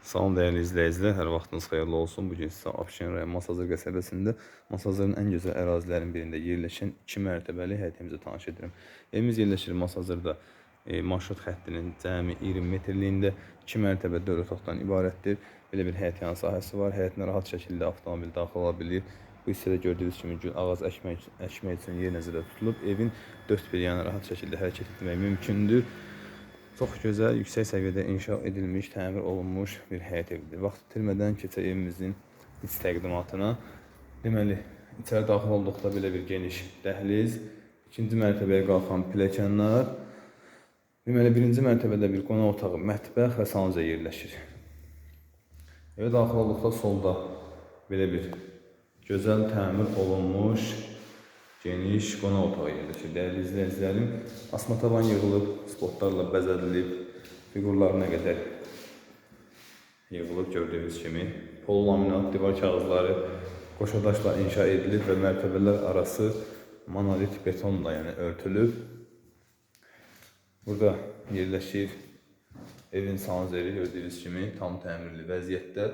Salam dəyərli izləyicilər, hər vaxtınız xeyirli olsun. Bu gün sizə Abşeron rayon Masazır qəsəbəsində Masazırın ən gözəl ərazilərin birində yerləşən 2 mərtəbəli həyətimizi tanış edirəm. Evimiz yerləşir Masazırda e, marşrut xəttinin cəmi 20 metrliyində 2 mərtəbə 4 otaqdan ibarətdir. Belə bir həyətyan sahəsi var. Həyətinə rahat şəkildə avtomobil daxil ola bilir. Bu hissədə gördüyünüz kimi gül ağac əkmək, əkmək üçün yer nəzərdə tutulub. Evin dörd bir yanı rahat şəkildə hərəkət etmək mümkündür. Çox gözəl, yüksək səviyyədə inşa edilmiş, təmir olunmuş bir həyət evidir. Vaxt itirmədən keçək evimizin iç təqdimatına. Deməli, içəri daxil olduqda belə bir geniş dəhliz, ikinci mərtəbəyə qalxan pilləkənlər. Deməli, birinci mərtəbədə bir qonaq otağı, mətbəx və sanuzə yerləşir. Evə daxil olduqda solda belə bir gözəl təmir olunmuş geniş qonaq otağı yerləşir. Dəyərli izləyicilərim, asma tavan yığılıb, spotlarla bəzədilib, fiqurlarına qədər yığılıb gördüyünüz kimi. Pol laminat divar kağızları qoşadaşla inşa edilib və mərtəbələr arası monolit betonla yəni örtülüb. Burada yerləşir evin sanuzeri gördüyünüz kimi tam təmirli vəziyyətdə.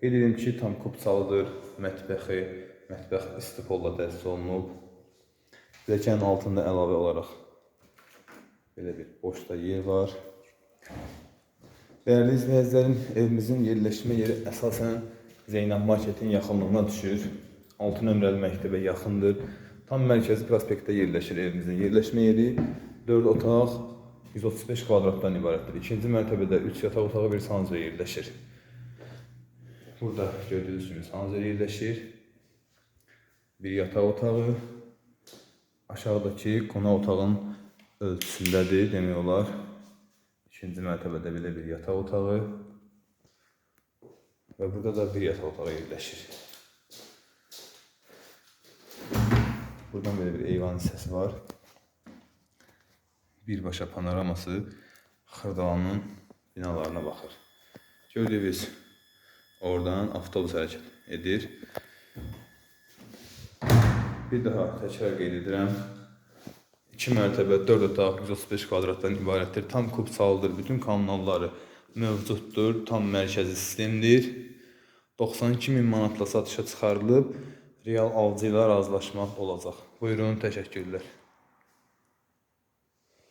Qeyd edim ki, tam kupçalıdır, mətbəxi, mətbəx istipolla dəst olunub. Pilləkənin altında əlavə olaraq belə bir boşda yer var. Dəyərli izləyicilərim, evimizin yerləşmə yeri əsasən Zeynəb marketin yaxınlığına düşür. 6 nömrəli məktəbə yaxındır. Tam mərkəzi prospektdə yerləşir evimizin. Yerləşmə yeri 4 otaq 135 kvadratdan ibarətdir. İkinci mərtəbədə 3 yataq otağı bir sanuzə yerləşir. Burada gördüyünüz kimi sanuzə yerləşir. Bir yataq otağı, aşağıdakı qonaq otağın ölçüsündədir demək olar. İkinci mərtəbədə belə bir yataq otağı və burada da bir yataq otağı yerləşir. Buradan belə bir eyvan hissəsi var. Birbaşa panoraması Xırdalanın binalarına baxır. Gördüyünüz oradan avtobus hərəkət edir. Bir daha təkrar qeyd edirəm. 2 mərtəbə 4 otaq 135 kvadratdan ibarətdir. Tam kubsaldır. Bütün kommunalları mövcuddur. Tam mərkəzi sistemdir. 92 min manatla satışa çıxarılıb. Real alıcı ilə razılaşmaq olacaq. Buyurun, təşəkkürlər.